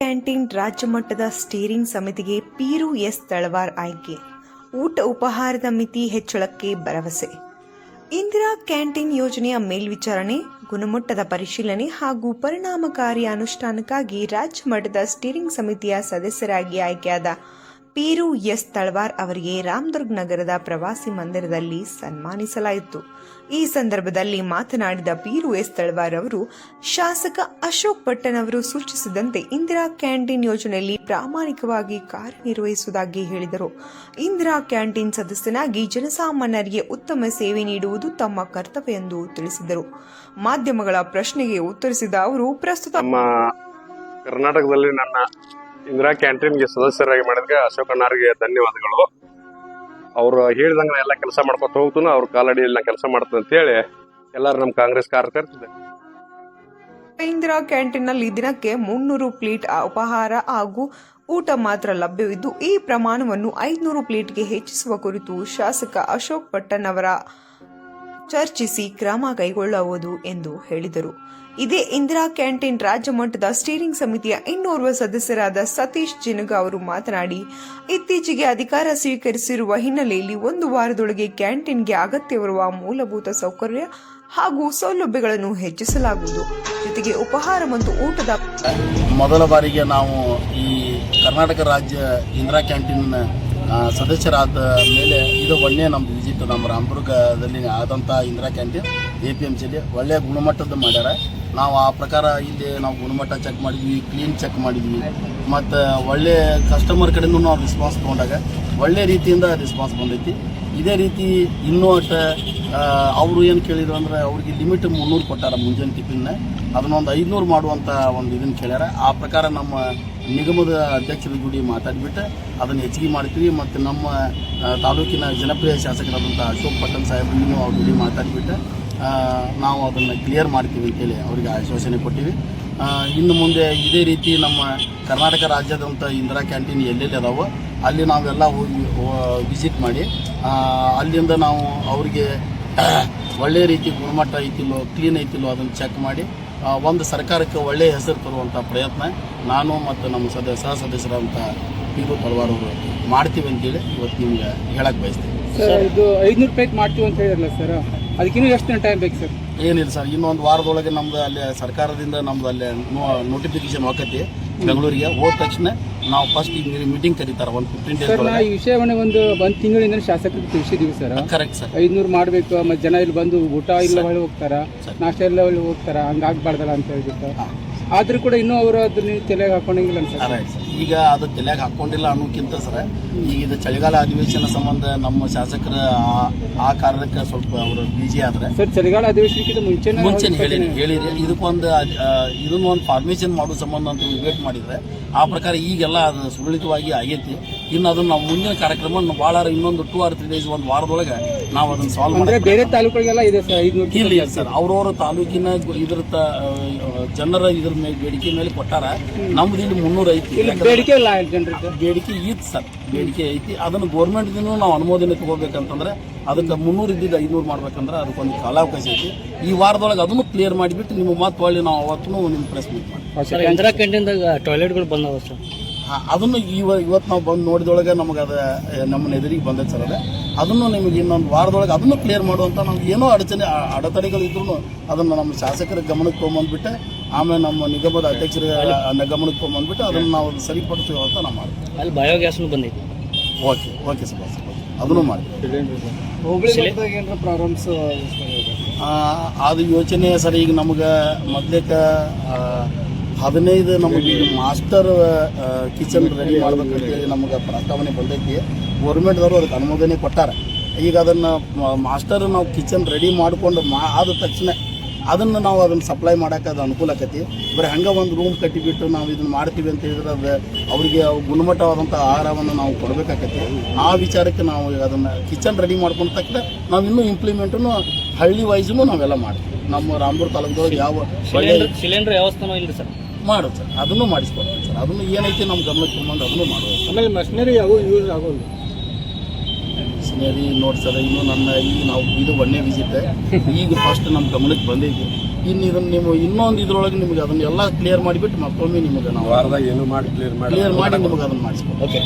Canteen ರಾಜ್ಯ ಮಟ್ಟದ steering ಸಮಿತಿಗೆ ಪೀರು ಎಸ್ ತಳವಾರ್ ಆಯ್ಕೆ. ಊಟ ಉಪಹಾರದ ಮಿತಿ ಹೆಚ್ಚಳಕ್ಕೆ ಭರವಸೆ. ಇಂದಿರಾ ಕ್ಯಾಂಟೀನ್ ಯೋಜನೆಯ ಮೇಲ್ವಿಚಾರಣೆ, ಗುಣಮಟ್ಟದ ಪರಿಶೀಲನೆ ಹಾಗೂ ಪರಿಣಾಮಕಾರಿ ಅನುಷ್ಠಾನಕ್ಕಾಗಿ ರಾಜ್ಯ ಮಟ್ಟದ ಸ್ಟೀರಿಂಗ್ ಸಮಿತಿಯ ಸದಸ್ಯರಾಗಿ ಆಯ್ಕೆಯಾದ ಪೀರು ಎಸ್ ತಳವಾರ್ ಅವರಿಗೆ ರಾಮದುರ್ಗ್ ನಗರದ ಪ್ರವಾಸಿ ಮಂದಿರದಲ್ಲಿ ಸನ್ಮಾನಿಸಲಾಯಿತು. ಈ ಸಂದರ್ಭದಲ್ಲಿ ಮಾತನಾಡಿದ ಪೀರು ಎಸ್ ತಳವಾರ್ ಅವರು, ಶಾಸಕ ಅಶೋಕ್ ಪಟ್ಟಣ್ ಅವರು ಸೂಚಿಸಿದಂತೆ ಇಂದಿರಾ ಕ್ಯಾಂಟೀನ್ ಯೋಜನೆಯಲ್ಲಿ ಪ್ರಾಮಾಣಿಕವಾಗಿ ಕಾರ್ಯನಿರ್ವಹಿಸುವುದಾಗಿ ಹೇಳಿದರು. ಇಂದಿರಾ ಕ್ಯಾಂಟೀನ್ ಸದಸ್ಯನಾಗಿ ಜನಸಾಮಾನ್ಯರಿಗೆ ಉತ್ತಮ ಸೇವೆ ನೀಡುವುದು ತಮ್ಮ ಕರ್ತವ್ಯ ಎಂದು ತಿಳಿಸಿದರು. ಮಾಧ್ಯಮಗಳ ಪ್ರಶ್ನೆಗೆ ಉತ್ತರಿಸಿದ ಅವರು, ಪ್ರಸ್ತುತ ಕರ್ನಾಟಕದಲ್ಲಿ ನನ್ನ ಇಂದಿರಾ ಕ್ಯಾಂಟೀನ್ಗೆ ಸದಸ್ಯರಾಗಿ ಮಾಡಿದ್ರೆ ಅಶೋಕ್ ಅಣ್ಣಾರಿಗೆ ಧನ್ಯವಾದಗಳು. ಅವರು ಹೇಳಿದಂಗೆ ಎಲ್ಲ ಕೆಲಸ ಮಾಡ್ಕೊತ ಹೋಗ್ತಾನೆ, ಅವ್ರ ಕಾಲಡಿಯಲ್ಲಿ ನಾ ಕೆಲಸ ಅಂತ ಅಂತೇಳಿ ಎಲ್ಲರೂ ನಮ್ಮ ಕಾಂಗ್ರೆಸ್ ಕಾರ್ಯಕರ್ತರು ಇಂದಿರಾ ಕ್ಯಾಂಟೀನ್ನಲ್ಲಿ ದಿನಕ್ಕೆ ಮುನ್ನೂರು ಪ್ಲೇಟ್ ಉಪಹಾರ ಹಾಗೂ ಊಟ ಮಾತ್ರ ಲಭ್ಯವಿದ್ದು, ಈ ಪ್ರಮಾಣವನ್ನು ಐದುನೂರು ಪ್ಲೇಟ್ಗೆ ಹೆಚ್ಚಿಸುವ ಕುರಿತು ಶಾಸಕ ಅಶೋಕ್ ಪಟ್ಟಣ್ ಅವರ ಚರ್ಚಿಸಿ ಕ್ರಮ ಕೈಗೊಳ್ಳುವುದು ಎಂದು ಹೇಳಿದರು. ಇದೇ ಇಂದಿರಾ ಕ್ಯಾಂಟೀನ್ ರಾಜ್ಯ ಮಟ್ಟದ ಸ್ಟೀರಿಂಗ್ ಸಮಿತಿಯ ಇನ್ನೋರ್ವ ಸದಸ್ಯರಾದ ಸತೀಶ್ ಜಿನಗ ಅವರು ಮಾತನಾಡಿ, ಇತ್ತೀಚೆಗೆ ಅಧಿಕಾರ ಸ್ವೀಕರಿಸಿರುವ ಹಿನ್ನೆಲೆಯಲ್ಲಿ ಒಂದು ವಾರದೊಳಗೆ ಕ್ಯಾಂಟೀನ್ಗೆ ಅಗತ್ಯವಿರುವ ಮೂಲಭೂತ ಸೌಕರ್ಯ ಹಾಗೂ ಸೌಲಭ್ಯಗಳನ್ನು ಹೆಚ್ಚಿಸಲಾಗುವುದು. ಜೊತೆಗೆ ಉಪಹಾರ ಮತ್ತು ಊಟದ ಮೊದಲ ಬಾರಿಗೆ ನಾವು ಈ ಕರ್ನಾಟಕ ರಾಜ್ಯ ಇಂದಿರಾ ಕ್ಯಾಂಟೀನ್ ಸದಸ್ಯರಾದ ಮೇಲೆ ಇದು ಒಳ್ಳೆಯ ನಮ್ಮದು ವಿಸಿಟ್ ನಮ್ಮ ರಾಮದುರ್ಗದಲ್ಲಿ ಆದಂಥ Indira canteen A P M ಸಿಲಿ ಒಳ್ಳೆಯ ಗುಣಮಟ್ಟದ ಮಾಡ್ಯಾರ. ನಾವು ಆ ಪ್ರಕಾರ ಇಲ್ಲಿ ನಾವು ಗುಣಮಟ್ಟ ಚೆಕ್ ಮಾಡಿದ್ವಿ ಕ್ಲೀನ್ ಚೆಕ್ ಮಾಡಿದ್ವಿ. ಮತ್ತು ಒಳ್ಳೆಯ ಕಸ್ಟಮರ್ ಕಡೆಯೂ ನಾವು ರೆಸ್ಪಾನ್ಸ್ ತೊಗೊಂಡಾಗ ಒಳ್ಳೆ ರೀತಿಯಿಂದ ರೆಸ್ಪಾನ್ಸ್ ಬಂದೈತಿ. ಇದೇ ರೀತಿ ಇನ್ನೂ ಅಷ್ಟೇ ಅವರು ಏನು ಕೇಳಿದ್ರು ಅಂದ್ರೆ ಅವ್ರಿಗೆ ಲಿಮಿಟ್ ಮುನ್ನೂರು ಕೊಟ್ಟಾರ ಮುಂಜಾನೆ ಟಿಫಿನ್ನ ಅದನ್ನೊಂದು ಐದುನೂರು ಮಾಡುವಂಥ ಒಂದು ಇದನ್ನು ಕೇಳ್ಯಾರ. ಆ ಪ್ರಕಾರ ನಮ್ಮ ನಿಗಮದ ಅಧ್ಯಕ್ಷರ ಜೋಡಿ ಮಾತಾಡಿಬಿಟ್ಟು ಅದನ್ನು ಹೆಚ್ಚಿಗೆ ಮಾಡ್ತೀವಿ. ಮತ್ತು ನಮ್ಮ ತಾಲೂಕಿನ ಜನಪ್ರಿಯ ಶಾಸಕರಾದಂಥ ಅಶೋಕ್ ಪಟ್ಟಣ್ ಸಾಹೇಬ್ರಿಗೂ ಅವ್ರ ಜೋಡಿ ಮಾತಾಡಿಬಿಟ್ಟು ನಾವು ಅದನ್ನು ಕ್ಲಿಯರ್ ಮಾಡ್ತೀವಿ ಅಂತೇಳಿ ಅವರಿಗೆ ಆಶ್ವಾಸನೆ ಕೊಟ್ಟಿವಿ. ಇನ್ನು ಮುಂದೆ ಇದೇ ರೀತಿ ನಮ್ಮ ಕರ್ನಾಟಕ ರಾಜ್ಯದಂಥ ಇಂದಿರಾ ಕ್ಯಾಂಟೀನ್ ಎಲ್ಲೆಲ್ಲಿ ಅದಾವೋ ಅಲ್ಲಿ ನಾವೆಲ್ಲ ಹೋಗಿ ವಿಸಿಟ್ ಮಾಡಿ ಅಲ್ಲಿಂದ ನಾವು ಅವರಿಗೆ ಒಳ್ಳೆಯ ರೀತಿ ಗುಣಮಟ್ಟ ಐತಿಲ್ಲೋ ಕ್ಲೀನ್ ಐತಿಲ್ಲೋ ಅದನ್ನು ಚೆಕ್ ಮಾಡಿ ಒಂದು ಸರ್ಕಾರಕ್ಕೆ ಒಳ್ಳೆಯ ಹೆಸರು ತರುವಂಥ ಪ್ರಯತ್ನ ನಾನು ಮತ್ತು ನಮ್ಮ ಸದ ಸಹ ಸದಸ್ಯರಂಥ ತಲವಾರ್ ಅವರು ಮಾಡ್ತೀವಿ ಅಂತೇಳಿ ಇವತ್ತು ನಿಮ್ಗೆ ಹೇಳಕ್ಕೆ ಬಯಸ್ತೀವಿ ಸರ್, ಇದು ಐದ್ನೂರು ಪ್ಲೇಟ್ ಮಾಡ್ತೀವಿ ಅಂತ ಹೇಳಿರಲ್ಲ ಸರ್ ಅದಕ್ಕಿನ್ನೂ ಎಷ್ಟು ದಿನ ಟೈಮ್ ಬೇಕು ಸರ್? ಏನಿಲ್ಲ ಸರ್ ಇನ್ನೊಂದು ವಾರದೊಳಗೆ ನಮ್ದು ಅಲ್ಲಿ ಸರ್ಕಾರದಿಂದ ನಮ್ದು ಅಲ್ಲಿ ನೋಟಿಫಿಕೇಶನ್ ಹೋಗತಿ ಬೆಂಗಳೂರಿಗೆ. ಹೋದ ತಕ್ಷಣ ನಾವು ಫಸ್ಟ್ ಈಗ ಮೀಟಿಂಗ್ ಕರೀತಾರೆ ಒಂದು ಫಿಫ್ಟೀನ್ ಡೇಸ್ ಈ ವಿಷಯವನ್ನು ಒಂದು ಒಂದು ತಿಂಗಳಿಂದ ಶಾಸಕರಿಗೆ ತಿಳಿಸಿದೀವಿ ಸರ್. Correct sir. ಐದ್ನೂರು ಮಾಡಬೇಕು ಮತ್ತು ಜನ ಇಲ್ಲಿ ಬಂದು ಊಟ ಇಲ್ಲ ಒಳ್ಳೆ ಹೋಗ್ತಾರ. ನಾಷ್ಟ ಎಲ್ಲ ಒಳ್ಳೆ ಹೋಗ್ತಾರ ಹಂಗಾಗ್ಬಾರ್ದಲ್ಲ ಅಂತ ಹೇಳ್ಬಿಟ್ಟು. ಆದರೂ ಕೂಡ ಇನ್ನೂ ಅವರು ಅದನ್ನ ತಲೆಗೆ ರೈಟ್ ಸರ್. ಈಗ ಅದು ತಲೆಯಾಗ ಹಾಕೊಂಡಿಲ್ಲ ಅನ್ನೋಕ್ಕಿಂತ ಸರ್ ಈಗ ಇದು ಚಳಿಗಾಲ ಅಧಿವೇಶನ ಸಂಬಂಧ ನಮ್ಮ ಶಾಸಕರ ಆ- ಕಾರ್ಯಕ್ಕೆ ಸ್ವಲ್ಪ ಅವರು ಬಿಜಿ ಆದ್ರೆ. ಸರ್ ಚಳಿಗಾಲ ಅಧಿವೇಶನಕ್ಕಿಂತ ಮುಂಚೆ ಮುಂಚೆನೆ ಹೇಳಿ ಹೇಳಿರಿ ಇದಕ್ಕೊಂದು ಇದನ್ನ ಒಂದು ಫಾರ್ಮೇಶನ್ ಮಾಡೋ ಸಂಬಂಧ ಅಂತ ವೇಟ್ ಮಾಡಿದ್ರೆ ಆ ಪ್ರಕಾರ ಈಗೆಲ್ಲ ಅದು ಸುರಳಿತವಾಗಿ ಆಗೈತಿ. ಇನ್ನು ಅದನ್ನ ನಾವು ಮುಂದಿನ ಕಾರ್ಯಕ್ರಮ ಭಾಳ ಇನ್ನೊಂದು ಟೂ ಆರ್ ತ್ರೀ ಡೇಸ್ ಒಂದು ವಾರದೊಳಗೆ ನಾವು ಅದನ್ನ ಸಾಲ್ವ್ ಮಾಡಿದ್ರೆ ಬೇರೆ ತಾಲೂಕುಗಳಿಗೆಲ್ಲ ಇದೆ ಸರ್ ಇಲ್ಲ ಸರ್. ಅವ್ರವ್ರ ತಾಲೂಕಿನ ಇದ್ರ ಜನರ ಇದ್ರ ಮೇಲೆ ಬೇಡಿಕೆ ಮೇಲೆ ಕೊಟ್ಟಾರ. ನಮ್ದು ಇಲ್ಲಿ ಮುನ್ನೂರ ಐತಿ ಬೇಡಿಕೆ ಇಲ್ಲ ಜನರಿಗೆ. ಬೇಡಿಕೆ ಐತಿ ಸರ್. ಬೇಡಿಕೆ ಐತಿ. ಅದನ್ನು ಗೌರ್ಮೆಂಟ್ದಿಂದ ನಾವು ಅನುಮೋದನೆ ತಗೋಬೇಕಂತಂದ್ರೆ ಅದಕ್ಕೆ ಮುನ್ನೂರು ಇದ್ದಿದ್ದು ಐನೂರು ಮಾಡ್ಬೇಕಂದ್ರೆ ಅದಕ್ಕೊಂದು ಕಾಲಾವಕಾಶ ಐತಿ. ಈ ವಾರದೊಳಗೆ ಅದನ್ನು ಕ್ಲಿಯರ್ ಮಾಡಿಬಿಟ್ಟು ನಿಮ್ಮ ಮತ್ತೆ ಹೊಳ್ಳಿ ನಾವು ಅವತ್ತೂ ನಿಮ್ಮ ಪ್ರೆಸ್ ಮೀಟ್ ಮಾಡಿ ಸರ್ ಇಂದಿರಾ ಕ್ಯಾಂಟೀನ್ದಾಗ ಟಾಯ್ಲೆಟ್ಗಳು ಬಂದವ ಸರ್. ಹಾ, ಅದನ್ನು ಇವ ಇವತ್ತು ನಾವು ಬಂದು ನೋಡಿದೊಳಗೆ ನಮಗೆ ಅದು ನಮ್ಮ ಎದುರಿಗೆ ಬಂದೈತೆ ಸರ್ ಅದೇ. ಅದನ್ನು ನಿಮಗೆ ಇನ್ನೊಂದು ವಾರದೊಳಗೆ ಅದನ್ನು ಕ್ಲಿಯರ್ ಮಾಡುವಂಥ ನಮ್ಗೆ ಏನೋ ಅಡಚಣೆ ಅಡೆತಡೆಗಳು ಇದ್ರೂ ಅದನ್ನು ನಮ್ಮ ಶಾಸಕರ ಗಮನಕ್ಕೆ ತೊಗೊಂಬಂದ್ಬಿಟ್ಟು. ಆಮೇಲೆ ನಮ್ಮ ನಿಗಮದ ಅಧ್ಯಕ್ಷರ ಗಮನಕ್ಕೆ ಬಂದ್ಬಿಟ್ಟು ಅದನ್ನು ನಾವು ಸರಿಪಡಿಸುವ ಅಂತ ನಾವು ಮಾಡ್ತೀವಿ. ಅಲ್ಲಿ ಬಯೋಗ್ಯಾಸ್ನು ಬಂದಿದೆ ಓಕೆ ಓಕೆ ಸರ್ ಓಕೆ ಅದನ್ನು ಮಾಡ್ತೀವಿ. ಪ್ರಾಬ್ಲಮ್ಸ್ ಆ, ಅದು ಯೋಚನೆ ಸರ್ ಈಗ ನಮಗೆ ಮೊದ್ಲೇಕ ಹದಿನೈದು ನಮಗೆ ಮಾಸ್ಟರ್ ಕಿಚನ್ ರೆಡಿ ಮಾಡ್ಬೇಕಂತೇಳಿ ನಮಗೆ ಪ್ರಸ್ತಾವನೆ ಬಂದೈತಿ. ಗೌರ್ಮೆಂಟ್ದವರು ಅದಕ್ಕೆ ಅನುಮೋದನೆ ಕೊಟ್ಟಾರೆ. ಈಗ ಅದನ್ನು ಮಾಸ್ಟರ್ ನಾವು ಕಿಚನ್ ರೆಡಿ ಮಾಡಿಕೊಂಡು ಮಾ ಆದ ತಕ್ಷಣ ಅದನ್ನು ನಾವು ಅದನ್ನು ಸಪ್ಲೈ ಮಾಡೋಕೆ ಅದು ಅನುಕೂಲ ಆಕತಿ. ಬರೀ ಹಂಗೆ ಒಂದು ರೂಮ್ ಕಟ್ಟಿಬಿಟ್ಟು ನಾವು ಇದನ್ನು ಮಾಡ್ತೀವಿ ಅಂತ ಹೇಳಿದ್ರೆ ಅದು ಅವರಿಗೆ ಗುಣಮಟ್ಟವಾದಂಥ ಆಹಾರವನ್ನು ನಾವು ಕೊಡಬೇಕಾಗತ್ತೆ ಆ ವಿಚಾರಕ್ಕೆ ನಾವು ಅದನ್ನು ಕಿಚನ್ ರೆಡಿ ಮಾಡ್ಕೊಂಡ ತಕ್ಷಣ ನಾವು ಇನ್ನೂ ಇಂಪ್ಲಿಮೆಂಟನ್ನು ಹಳ್ಳಿ ವೈಸ್ನು ನಾವೆಲ್ಲ ಮಾಡ್ತೀವಿ. ನಮ್ಮ ರಾಮಪುರ ತಾಲೂಕದೊಳಗೆ ಯಾವ ಸಿಲಿಂಡರ್ ಸಿಲಿಂಡರ್ ವ್ಯವಸ್ಥೆನೂ ಇಲ್ಲ ಸರ್. ಮಾಡೋದು ಸರ್. ಅದನ್ನು ಮಾಡಿಸ್ಕೊಡ್ತೀವಿ ಸರ್. ಅದನ್ನು ಏನೈತಿ ನಮ್ಮ ಗಮನಕ್ಕೆ ತೊಗೊಂಡು ಅದನ್ನು ಮಾಡೋದು ಆಮೇಲೆ ಮಷಿನರಿ ಯಾವ ಯೂಸ್ ಆಗೋಲ್ಲ. ಮಿಷನರಿ ನೋಡಿ ಸರ್ ಇನ್ನು ನನ್ನ ಈ ನಾವು ಇದು ಒಂದೇ ವಿಸಿಟ್ ಈಗ ಫಸ್ಟ್ ನಮ್ಮ ಗಮನಕ್ಕೆ ಬಂದೈತಿ. ಇನ್ನು ಇದನ್ನ ನೀವು ಇನ್ನೊಂದು ಇದ್ರೊಳಗೆ ನಿಮಗೆ ಅದನ್ನೆಲ್ಲ ಕ್ಲಿಯರ್ ಮಾಡಿಬಿಟ್ಟು ಮತ್ತೊಮ್ಮೆ ನಿಮಗೆ ನಾವು ವಾರದಾಗ ಏನು ಮಾಡಿ ಕ್ಲಿಯರ್ ಮಾಡಿ ಕ್ಲಿಯರ್ ಮಾಡಿ ನಿಮಗೆ ಅದನ್ನ ಮಾಡಿಸ್ಬೋದು. ಓಕೆ